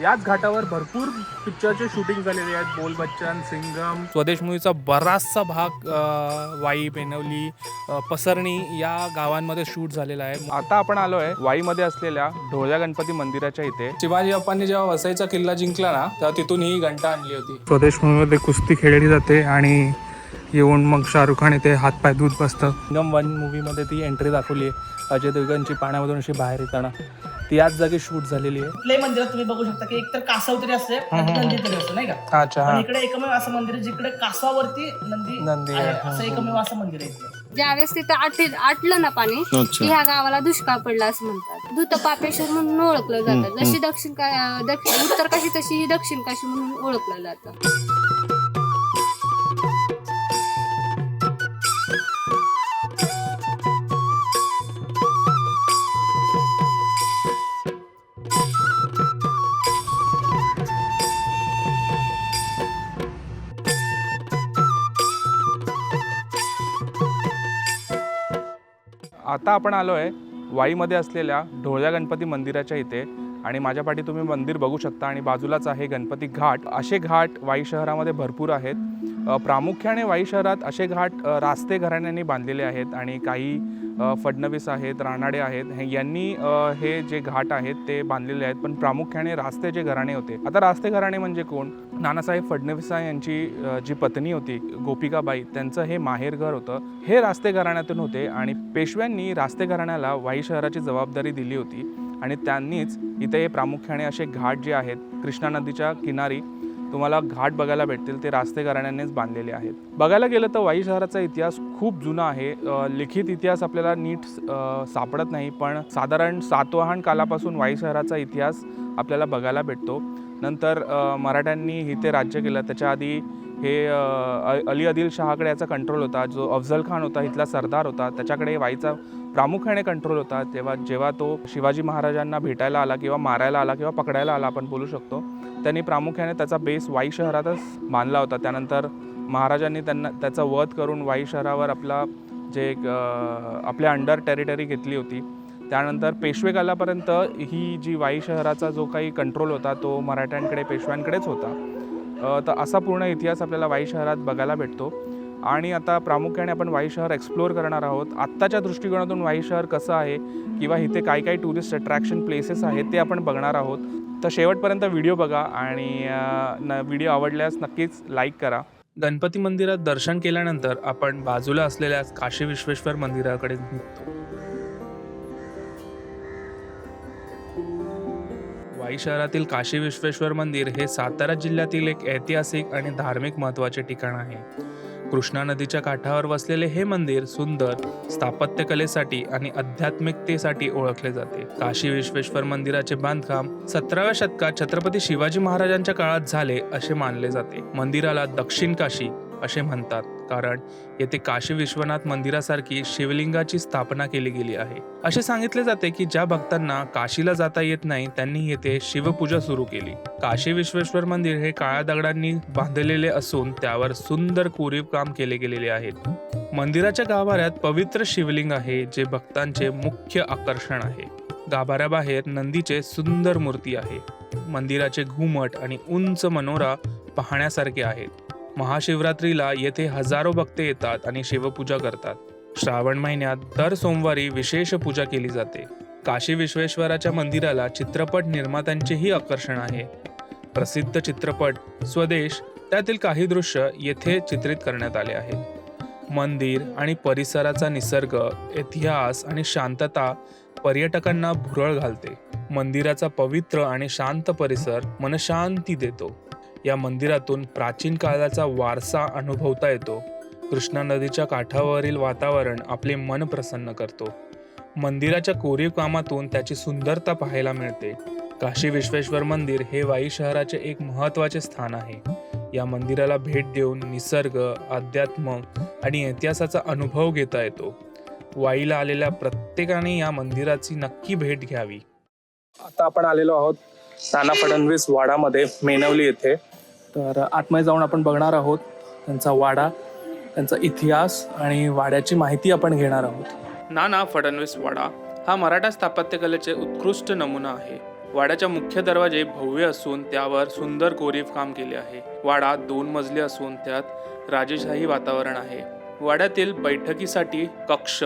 याच घाटावर भरपूर पिक्चरचे शूटिंग झालेले आहेत. बोल बच्चन सिंगम. स्वदेश मूवीचा बराचसा भाग अ, वाई बेनवली अ, पसरणी या गावांमध्ये शूट झालेला आहे. आता आपण आलो आहे वाईमध्ये असलेल्या ढोळ्या गणपती मंदिराच्या इथे. शिवाजी बाप्पांनी जेव्हा वसईचा किल्ला जिंकला ना तेव्हा तिथून ही घंटा आणली होती. स्वदेश मूवीमध्ये कुस्ती खेळली जाते आणि येऊन मग शाहरुख खान इथे हातपाय धुत बसतं. सिंगम वन मूवीमध्ये ती एंट्री दाखवली आहे अजय देवगनची पाण्यामधून अशी बाहेर येताना. ती याच जागी शूट झालेली आहे. कुठल्याही मंदिरात तुम्ही बघू शकता की एकतर कासव तरी असते नंदी तरी असते नाही का? अच्छा पण इकडे एकमेव असं मंदिर आहे जिकडे कासवावरती नंदी नंदी आहे. आहे. असं एकमेव असं मंदिर आहे इथलं. ज्यावेळेस तिथं आटे आटलं ना पाणी की ह्या गावाला दुष्काळ पडला असं म्हणतात. दूत पापेश्वर म्हणून ओळखलं जातं. जशी दक्षिण का दक्षिण उत्तर काशी तशी ही दक्षिण काशी म्हणून ओळखलं जातं. आता आपण आलो आहे वाईमध्ये असलेल्या ढोळ्या गणपती मंदिराच्या इथे. आणि माझ्या पाठी तुम्ही मंदिर बघू शकता आणि बाजूलाच आहे गणपती घाट. असे घाट वाई शहरामध्ये भरपूर आहेत. प्रामुख्याने वाई शहरात असे घाट रास्ते घराण्यांनी बांधलेले आहेत आणि काही फडणवीस आहेत रानाडे आहेत यांनी हे जे घाट आहेत ते बांधलेले आहेत पण प्रामुख्याने रास्ते जे घराणे होते. आता रास्ते घराणे म्हणजे कोण? नानासाहेब फडणवीस यांची जी पत्नी होती गोपिकाबाई त्यांचं हे माहेरघर होतं. हे रास्ते घराण्यातून होते आणि पेशव्यांनी रास्ते घराण्याला वाई शहराची जबाबदारी दिली होती. आणि त्यांनीच इथे हे प्रामुख्याने असे घाट जे आहेत कृष्णा नदीच्या किनारी तुम्हाला घाट बघायला भेटतील ते रास्ते घराण्यानेच बांधलेले आहेत. बघायला गेलं तर वाई शहराचा इतिहास खूप जुना आहे. लिखित इतिहास आपल्याला नीट सापडत नाही पण साधारण सातवाहन कालापासून वाई शहराचा इतिहास आपल्याला बघायला भेटतो. नंतर मराठ्यांनी इथे राज्य केलं. त्याच्या आधी हे अ, अली आदिल शहाकडे याचा कंट्रोल होता. जो अफजल खान होता इथला सरदार होता. त्याच्याकडे वाईचा प्रामुख्याने कंट्रोल होता. तेव्हा जेव्हा तो शिवाजी महाराजांना भेटायला आला किंवा मारायला आला किंवा पकडायला आला आपण बोलू शकतो. त्यांनी प्रामुख्याने त्याचा बेस वाई शहरातच बांधला होता. त्यानंतर महाराजांनी त्यांना त्याचा वध करून वाई शहरावर आपला जे एक, आपल्या अंडर टेरिटरी घेतली होती. त्यानंतर पेशवे कालापर्यंत ही जी वाई शहराचा जो काही कंट्रोल होता तो मराठ्यांकडे पेशव्यांकडेच होता. तर असा पूर्ण इतिहास आपल्याला वाई शहरात बघायला भेटतो. आणि आता प्रामुख्याने आपण वाई शहर एक्सप्लोअर करणार आहोत. आत्ताच्या दृष्टिकोनातून वाई शहर कसं आहे किंवा इथे काय काय टुरिस्ट अट्रॅक्शन प्लेसेस आहेत ते आपण बघणार आहोत. तर शेवटपर्यंत व्हिडिओ बघा आणि न व्हिडिओ आवडल्यास नक्कीच लाईक करा. गणपती मंदिरात दर्शन केल्यानंतर आपण बाजूला असलेल्या काशी विश्वेश्वर मंदिराकडे निघतो. वाई शहरातील काशी विश्वेश्वर मंदिर हे सातारा जिल्ह्यातील एक ऐतिहासिक आणि धार्मिक महत्त्वाचे ठिकाण आहे. कृष्णा नदीच्या काठावर वसलेले हे मंदिर सुंदर स्थापत्यकलेसाठी आणि आध्यात्मिकतेसाठी ओळखले जाते. काशी विश्वेश्वर मंदिराचे बांधकाम सतराव्या शतकात छत्रपती शिवाजी महाराजांच्या काळात झाले असे मानले जाते. मंदिराला दक्षिण काशी असे म्हणतात. कारण येथे काशी विश्वनाथ मंदिरासारखी शिवलिंगाची स्थापना केली गेली आहे. असे सांगितले जाते की ज्या भक्तांना काशीला जाता येत नाही त्यांनी येथे शिवपूजा सुरू केली. काशी विश्वेश्वर मंदिर हे काळ्या दगडांनी बांधलेले असून त्यावर सुंदर कोरीव काम केले गेलेले आहेत. मंदिराच्या गाभाऱ्यात पवित्र शिवलिंग आहे जे भक्तांचे मुख्य आकर्षण आहे. गाभाऱ्याबाहेर नंदीचे सुंदर मूर्ती आहे. मंदिराचे घुमट आणि उंच मनोरा पाहण्यासारखे आहेत. महाशिवरात्रीला येथे हजारो भक्त येतात आणि शिवपूजा करतात. श्रावण महिन्यात दर सोमवारी विशेष पूजा केली जाते. काशी विश्वेश्वराच्या मंदिराला चित्रपट निर्मात्यांचेही आकर्षण आहे. प्रसिद्ध चित्रपट स्वदेश त्यातील काही दृश्य येथे चित्रित करण्यात आले आहेत. मंदिर आणि परिसराचा निसर्ग इतिहास आणि शांतता पर्यटकांना भुरळ घालते. मंदिराचा पवित्र आणि शांत परिसर मनशांती देतो. या मंदिरातून प्राचीन काळाचा वारसा अनुभवता येतो. कृष्णा नदीच्या काठावरील वातावरण आपले मन प्रसन्न करतो. मंदिराच्या कोरीव कामातून त्याची सुंदरता पाहायला मिळते. काशी विश्वेश्वर मंदिर हे वाई शहराचे एक महत्त्वाचे स्थान आहे. या मंदिराला भेट देऊन निसर्ग अध्यात्म आणि इतिहासाचा अनुभव घेता येतो. वाईला आलेल्या प्रत्येकाने या मंदिराची नक्की भेट घ्यावी. आता आपण आलेलो आहोत नाना फडणवीस वाडामध्ये मेनवली येथे. तर आतमध्ये जाऊन आपण बघणार आहोत त्यांचा वाडा त्यांचा इतिहास आणि वाड्याची माहिती आपण घेणार आहोत. नाना फडणवीस वाडा हा मराठा स्थापत्यकलेचे उत्कृष्ट नमुना आहे. वाड्याच्या मुख्य दरवाजे भव्य असून त्यावर सुंदर कोरीव काम केले आहे. वाडा दोन मजले असून त्यात राजेशाही वातावरण आहे. वाड्यातील बैठकीसाठी कक्ष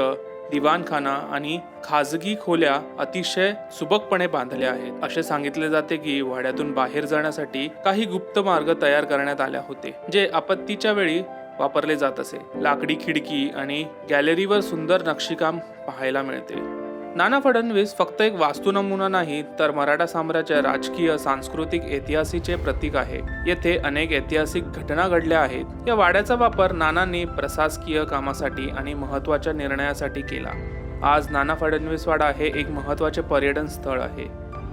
दिवाणखाना आणि खाजगी खोल्या अतिशय सुबकपणे बांधल्या आहेत. असे सांगितले जाते की वाड्यातून बाहेर जाण्यासाठी काही गुप्त मार्ग तयार करण्यात आल्या होते जे आपत्तीच्या वेळी वापरले जात असे. लाकडी खिडकी आणि गॅलरीवर सुंदर नक्षीकाम पाहायला मिळते. नाना फडणवीस फक्त एक वास्तू नमुना नाही तर मराठा साम्राज्य राजकीय सांस्कृतिक ऐतिहासिकचे प्रतीक आहे. येथे अनेक ऐतिहासिक घटना घडल्या आहेत. या वाड्याचा वापर नानांनी प्रशासकीय कामासाठी आणि महत्त्वाच्या निर्णयासाठी केला. आज नाना फडणवीस वाडा हे एक महत्त्वाचे पर्यटन स्थळ आहे.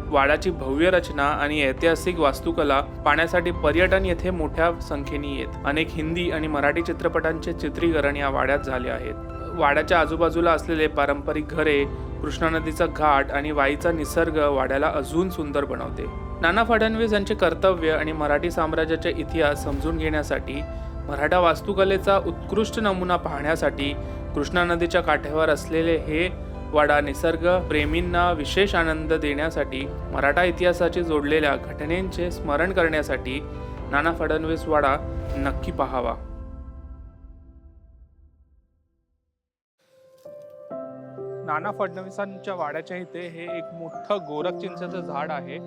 वाड्याची भव्य रचना आणि ऐतिहासिक वास्तुकला पाहण्यासाठी पर्यटन येथे मोठ्या संख्येने येत. अनेक हिंदी आणि मराठी चित्रपटांचे चित्रीकरण या वाड्यात झाले आहेत. वाड्याच्या आजूबाजूला असलेले पारंपरिक घरे कृष्णा नदीचा घाट आणि वाईचा निसर्ग वाड्याला अजून सुंदर बनवते. नाना फडणवीस यांचे कर्तव्य आणि मराठी साम्राज्याचा इतिहास समजून घेण्यासाठी मराठा वास्तुकलेचा उत्कृष्ट नमुना पाहण्यासाठी कृष्णा नदीच्या काठावर असलेले हे वाडा निसर्ग प्रेमींना विशेष आनंद देण्यासाठी मराठा इतिहासाशी जोडलेल्या घटनेचे स्मरण करण्यासाठी नाना फडणवीस वाडा नक्की पाहावा. नाना फडणवीसांच्या वाड्याच्या इथे हे एक मोठं गोरख चिंचेचं झाड आहे.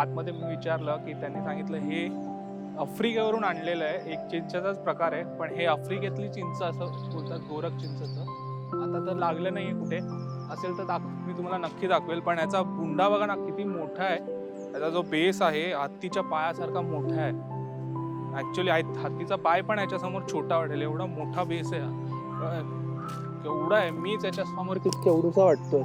आतमध्ये मी विचारलं की त्यांनी सांगितलं हे आफ्रिकेवरून आणलेलं आहे. एक चिंचेचाच प्रकार आहे पण हे आफ्रिकेतली चिंच असं बोलतात गोरख चिंचेचं. आता तर लागलं नाही कुठे. असेल तर दाख मी तुम्हाला नक्की दाखवेल पण याचा बुंडा बघा ना किती मोठा आहे. याचा जो बेस आहे हत्तीच्या पायासारखा मोठा आहे. ऍक्च्युली हत्तीचा पाय पण याच्यासमोर छोटा वाटेल एवढा मोठा बेस आहे केवढा आहे मीच त्याच्यासमोर किती केवढूसा वाटतोय.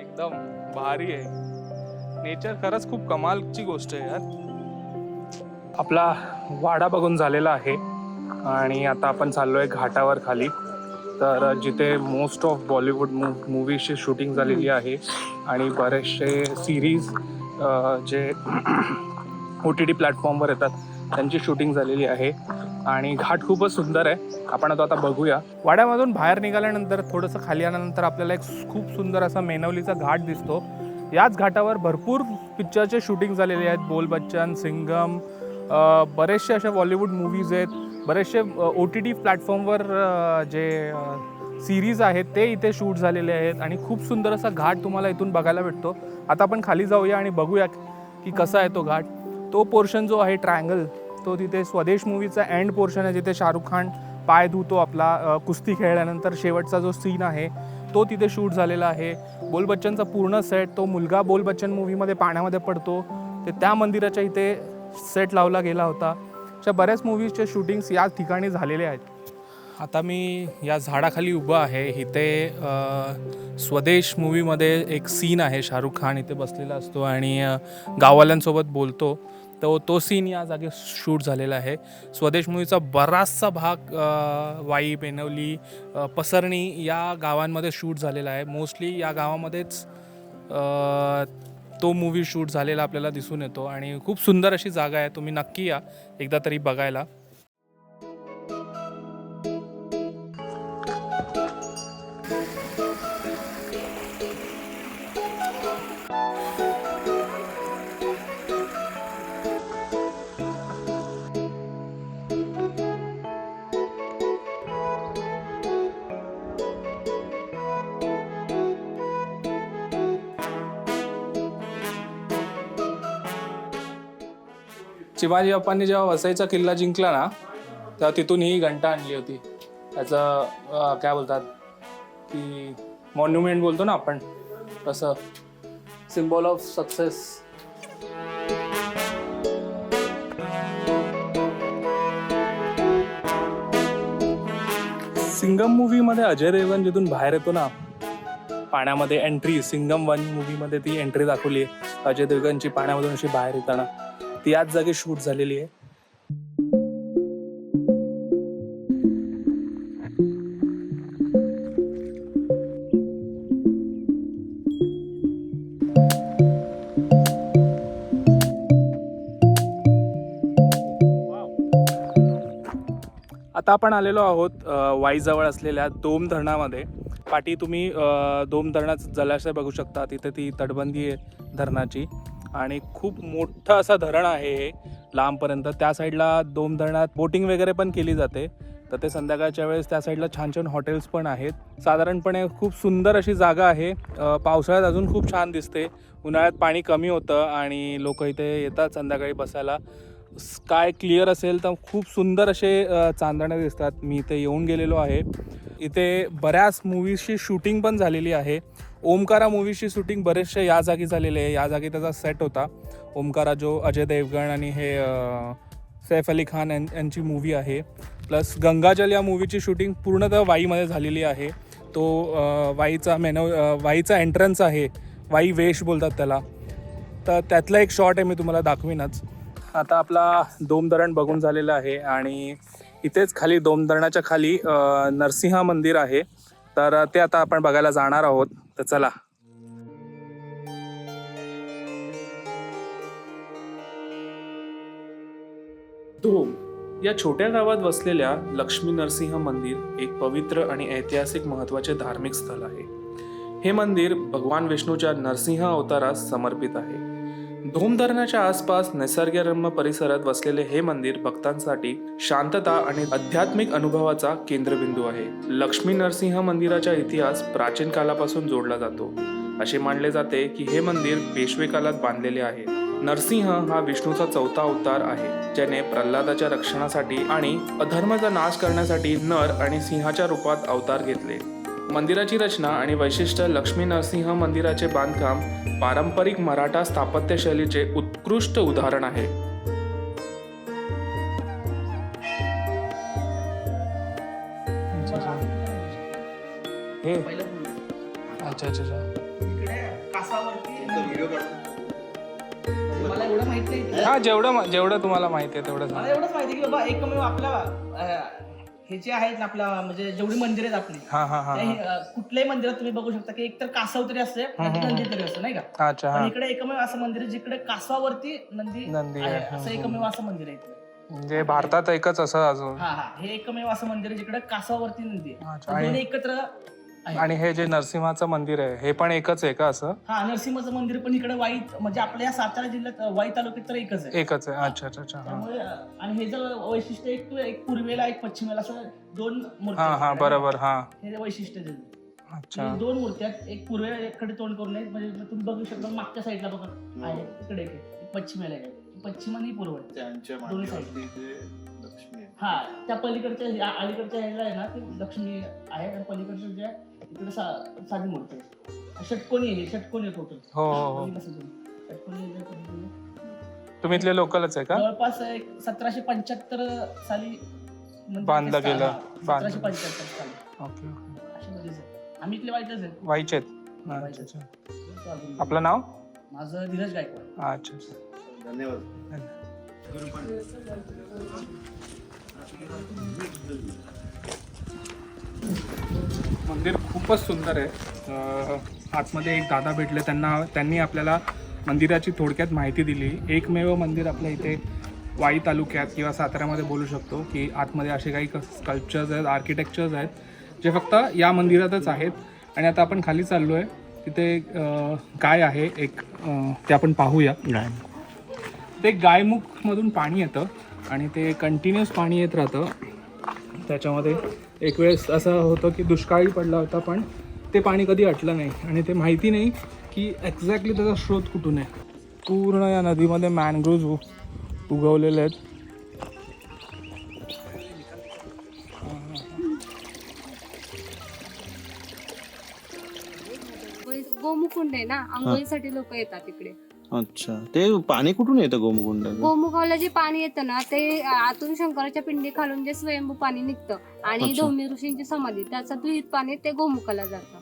एकदम भारी आहे. नेचर खरंच खूप कमालची गोष्ट आहे यार. आपला वाडा बघून झालेला आहे आणि आता आपण चाललोय घाटावर खाली. तर जिथे मोस्ट ऑफ बॉलिवूड मूवीजची शूटिंग झालेली आहे आणि बरेचसे सिरीज जे ओ टी टी प्लॅटफॉर्मवर येतात त्यांची शूटिंग झालेली आहे. आणि घाट खूपच सुंदर आहे. आपण आता आता बघूया. वाड्यामधून बाहेर निघाल्यानंतर थोडंसं खाली आल्यानंतर आपल्याला एक खूप सुंदर असा मेनवलीचा घाट दिसतो. याच घाटावर भरपूर पिक्चरचे शूटिंग झालेले आहेत. बोल बच्चन सिंगम बरेचसे अशा बॉलिवूड मूवीज आहेत. बरेचसे ओ टी टी प्लॅटफॉर्मवर जे सिरीज आहेत ते इथे शूट झालेले आहेत. आणि खूप सुंदर असा घाट तुम्हाला इथून बघायला भेटतो. आता आपण खाली जाऊया आणि बघूया की कसा आहे तो घाट. तो पोर्शन जो आहे ट्रायंगल तो तिथे स्वदेश मूवीचा एंड पोर्शन आहे जिथे शाहरुख खान पाय धुतो आपला कुस्ती खेळल्यानंतर शेवटचा जो सीन आहे तो तिथे शूट झालेला आहे. बोल बच्चनचा पूर्ण सेट तो मुलगा बोल बच्चन मूवीमध्ये पाण्यामध्ये पडतो. ते त्या मंदिराच्या इथे सेट लावला गेला होता. अशा बऱ्याच मूवीजचे शूटिंग्स या ठिकाणी झालेले आहेत. आता मी या झाडाखाली उभं आहे. इथे स्वदेश मूवीमध्ये एक सीन आहे. शाहरुख खान इथे बसलेला असतो आणि गाववाल्यांसोबत बोलतो. तो तो सीन या जागी शूट झालेला आहे. स्वदेश मूवीचा बराचसा भाग वाई बेनवली पसरणी या गावांमध्ये शूट झालेला आहे. मोस्टली या गावामध्येच तो मूवी शूट झालेला आपल्याला दिसून येतो आणि खूप सुंदर अशी जागा आहे. तुम्ही नक्की या एकदा तरी बघायला. शिवाजी बाप्पांनी जेव्हा वसईचा किल्ला जिंकला ना तेव्हा तिथून ही घंटा आणली होती. त्याचं काय बोलतात की मॉन्युमेंट बोलतो ना आपण तसं. सिम्बॉल ऑफ सक्सेस सिंगम मूवीमध्ये अजय देवगण जिथून बाहेर येतो ना पाण्यामध्ये एंट्री सिंगम वन मूवीमध्ये ती एंट्री दाखवली आहे. अजय देवगणची पाण्यामधून अशी बाहेर येताना. ती याच जागी शूट झालेली आहे. आता आपण आलेलो आहोत वाईजवळ असलेल्या दोम धरणामध्ये पाठी तुम्ही दोम धरणाचं जलाशय बघू शकता. तिथे ती तटबंदी आहे धरणाची. आणि खूप मोठं असं धरण आहे हे लांबपर्यंत. त्या साईडला दोन धरणात बोटिंग वगैरे पण केली जाते. तर ते संध्याकाळच्या वेळेस त्या साईडला छान छान हॉटेल्स पण आहेत. साधारणपणे खूप सुंदर अशी जागा आहे. पावसाळ्यात अजून खूप छान दिसते. उन्हाळ्यात पाणी कमी होतं आणि लोक इथे येतात संध्याकाळी बसायला. स्काय क्लिअर असेल तर खूप सुंदर असे चांदणे दिसतात. मी इथे येऊन गेलेलो आहे. इथे बऱ्याच मूवीजची शूटिंग पण झालेली आहे. ओमकारा मूवीची शूटिंग बरेचसे या जागी झालेले आहे. या जागी त्याचा सेट होता. ओमकारा जो अजय देवगण आणि हे सैफ अली खान यां- यांची मूवी आहे. प्लस गंगाजल या मूवीची शूटिंग पूर्णतः वाईमध्ये झालेली आहे. तो वाईचा मेनो वाईचा एंट्रन्स आहे. वाई वेश बोलतात त्याला. तर त्यातला एक शॉट आहे मी तुम्हाला दाखवीनच. आता आपला दोमधरण बघून झालेलं आहे आणि इथेच खाली दोमधरणाच्या खाली नरसिंहा मंदिर आहे. तर ते आता आपण बघायला जाणार आहोत. तर चला. धूम. या छोट्या गावात वसलेल्या लक्ष्मी नरसिंह मंदिर एक पवित्र आणि ऐतिहासिक महत्त्वाचे धार्मिक स्थळ आहे. हे मंदिर भगवान विष्णूच्या नरसिंह अवतारास समर्पित आहे. धोम धरणाच्या आसपास निसर्गरम्य परिसरात वसलेले हे मंदिर भक्तांसाठी शांतता आणि आध्यात्मिक अनुभवाचा केंद्रबिंदू आहे. लक्ष्मी नरसिंह मंदिराचा इतिहास प्राचीन कालापासून जोडला जातो. असे मानले जाते की हे मंदिर पेशवे काळात बांधलेले आहे. नरसिंह हा विष्णूचा चौथा अवतार आहे ज्याने प्रल्हादाच्या रक्षणासाठी आणि अधर्माचा नाश करण्यासाठी नर आणि सिंहाच्या रूपात अवतार घेतले. मंदिराची रचना आणि वैशिष्ट्य लक्ष्मी नरसिंह मंदिराचे बांधकाम पारंपरिक मराठा स्थापत्य शैलीचे उत्कृष्ट उदाहरण आहे हे. अच्छा अच्छा. हा जेवढं जेवढं तुम्हाला माहिती आहे तेवढं सांग एवढंच माहिती आहे की बाबा एकमेव आपल्या अं, हे जे आहेत ना आपल्या म्हणजे जेवढी मंदिर आहेत आपली हा हा हा त्या हे, अं, कुठल्याही मंदिरात तुम्ही बघू शकता की एकतर कासव तरी असते नाहीतर नंदी तरी असते नाही का? हा. अच्छा पण इकडे एकमेव असं मंदिर आहे जिकडे कासवावरती नंदी नंदी आहे. आहे. असं एकमेव असं मंदिर आहे म्हणजे भारतात एकच असं अजून. हा हा. हे एकमेव असं मंदिर आहे जिकडे कासवावरती नंदी आहे. अच्छा, तर आणि- दोन्ही एकत्र आहे आणि हे जे नरसिंहाचं मंदिर आहे हे पण एकच आहे का असं हा नरसिंहाचं मंदिर पण इकडे वाई म्हणजे आपल्या या सातारा जिल्ह्यात अं, वाई तालुक्यात तर एकच आहे एकच आहे अच्छा अच्छा अच्छा हा त्यामुळे अं, आणि हे जर वैशिष्ट्य एक एक पूर्वेला एक पश्चिमेला असं दोन हा हा. बरोबर हा हे वैशिष्ट्य आहे त्याचं. अच्छा हे दोन मूर्त्या आहेत एक पूर्वेकडे तोंड करून आहेत म्हणजे तुम्ही बघू शकता मागच्या साईडला बघा आहे इकडे एक आहे. एक पश्चिमेला एक आहे. पश्चिम आणि पूर्व आहे. त्यांच्या दोन्ही आहे. हा त्या पलीकडच्या या अलीकडच्या ह्याला आहे ना ती लक्ष्मी आहे आणि पलीकडच्या जे आहे, इकडे सा- साधी मूर्ती आहे. षटकोनी आहे षटकोनी आहे टोटल हो हो हो. षटकोनी पद्धतीने. तुम्ही. इथले लोकलच आहे का? जवळपास एक सतराशे पंच्याहत्तर साली मंदिर बांधलं ते sta- गेलं. हा, सतराशे बांधलं. पंच्याहत्तर साली. Okay okay. अशा मध्येच आहे. आम्ही इथले वाईटच आहे. वाईचे आहेत. अच्छा अच्छा. तो अजून- आपलं नाव? माझं धीरज गायकवाड. अच्छा अच्छा. धन्यवाद. मंदिर खूपच सुंदर आहे. अं, आतमध्ये एक दादा भेटले. त्यांना त्यांनी आपल्याला मंदिराची थोडक्यात माहिती दिली. एकमेव मंदिर आपल्या इथे वाई तालुक्यात किंवा साताऱ्यामध्ये बोलू शकतो की आतमध्ये असे काही स्कल्पचर्स आहेत आर्किटेक्चर्स आहेत जे फक्त या मंदिरातच आहेत. आणि आता आपण खाली चाललो आहे तिथे गाय आहे. एक ते आपण पाहूया. ते गायमुखमधून पाणी येतं. आणि ते कंटिन्युअस पाणी येत राहतं. त्याच्यामध्ये एक वेळेस असं होतं की दुष्काळी पडला होता पण ते पाणी कधी अटलं नाही. आणि ते माहिती नाही की एक्झॅक्टली त्याचा स्रोत कुठून आहे. पूर्ण या नदीमध्ये मॅनग्रोव्ज उगवलेले आहेत. गोमुकुंड आहे ना? आंघोळीसाठी लोक येतात इकडे. अच्छा. ते पाणी कुठून येतं गोमुकुंडाचं गोमुखाला जे पाणी येतं ना ते आतून शंकराच्या पिंडी खालून जे स्वयंभू पाणी निघतं आणि अच्छा. धोमी ऋषींची समाधी त्याचं दूषित पाणी ते गोमुखाला जातं.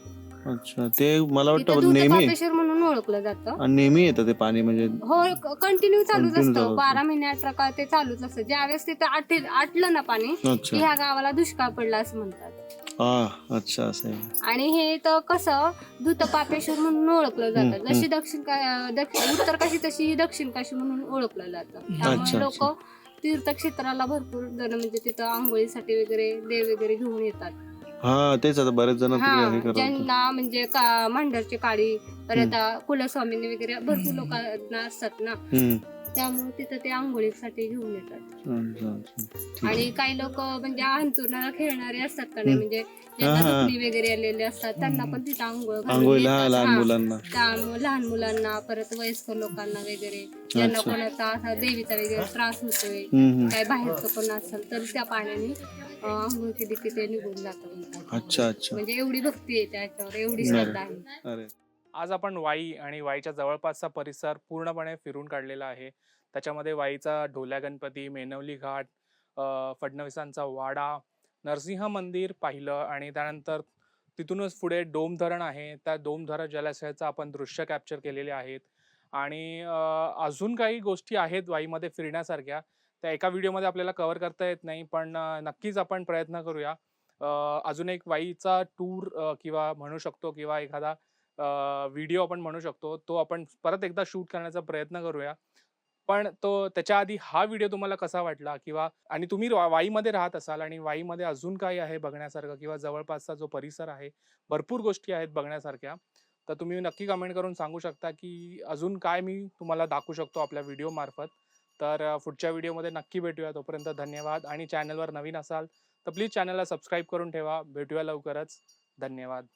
अच्छा. ते मला तिथं वाटतं नेहमी दूधपापेश्वर म्हणून ओळखलं जातं. आणि नेहमी येतं ते पाणी म्हणजे हो कंटिन्यू चालूच Continue चालू असतं. असतं. बारा महिने अठरा काळ ते चालूच असतं. ज्यावेळेस तिथं आटे आटलं ना पाणी की अच्छा. ह्या गावाला दुष्काळ पडला असं म्हणतात. हा अच्छा असं आहे. आणि हे तर कसं दूतपापेश्वर म्हणून ओळखलं हम्म, जातं जशी दक्षिण का- दक्षिण उत्तर काशी तशी ही दक्षिण काशी म्हणून ओळखलं जातं. अच्छा, त्यामुळे लोक तीर्थक्षेत्राला भरपूर जण म्हणजे तिथं आंघोळीसाठी वगैरे देव वगैरे घेऊन येतात. हा तेच आता बरेच जण तिकडे हे हा करत होते. ज्यांना म्हणजे का मांढरची काळी परत कुलस्वामींनी वगैरे भरपूर लोकांना असतात ना. हम्म. त्यामुळे तिथं ते आंघोळीसाठी घेऊन येतात. आणि काही लोक म्हणजे अंतुरणाला खेळणारे असतात का नाही. म्हणजे ज्यांना हा. दुखणी वगैरे आलेले असतात त्यांना पण तिथं आंघोळ घालून आंघोळीला हा, देतात. लहान हा. मुलांना लहान मुलांना परत वयस्कर लोकांना वगैरे ज्यांना अच्छा. कोणाचा असा देवीचा वगैरे त्रास होतोय हम्म, हम्म. काय बाहेरचं पण असेल तर त्या पाण्याने अं, आंघोळ केली की ते निघून जातं अच्छा अच्छा म्हणजे एवढी भक्ती आहे त्याच्यावर एवढी. श्रद्धा आहे अरे आज आपण वाई आणि वाईच्या जवळपासचा परिसर पूर्णपणे फिरून काढलेला आहे. त्याच्यामध्ये वाईचा ढोल्या गणपती मेनवली घाट फडणवीसांचा वाडा नरसिंह मंदिर पाहिलं आणि त्यानंतर तिथूनच पुढे डोम धरण आहे. त्या डोम धरण जलाशयाचं आपण दृश्य कॅप्चर केलेले आहेत. आणि अजून काही गोष्टी आहेत वाईमध्ये फिरण्यासारख्या. त्या एका व्हिडिओमध्ये आपल्याला कव्हर करता येत नाही पण नक्कीच आपण प्रयत्न करूया. अजून एक वाईचा टूर किंवा म्हणू शकतो किंवा एखादा व्हिडिओ आपण म्हणू शकतो तो आपण परत एकदा शूट करण्याचा प्रयत्न करूया. पण तो त्याच्या आधी हा व्हिडिओ तुम्हाला कसा वाटला? किंवा आणि तुम्ही वाईमध्ये राहत असाल आणि वाईमध्ये अजून काही आहे बघण्यासारखं किंवा जवळपासचा जो परिसर आहे भरपूर गोष्टी आहेत बघण्यासारख्या तर तुम्ही नक्की कमेंट करून सांगू शकता की अजून काय मी तुम्हाला दाखवू शकतो आपल्या व्हिडिओ मार्फत. तर पुढच्या व्हिडिओमध्ये नक्की भेटूया. तोपर्यंत धन्यवाद. आणि चॅनलवर नवीन असाल तर प्लीज चॅनलला सबस्क्राईब करून ठेवा. भेटूया लवकरच. धन्यवाद.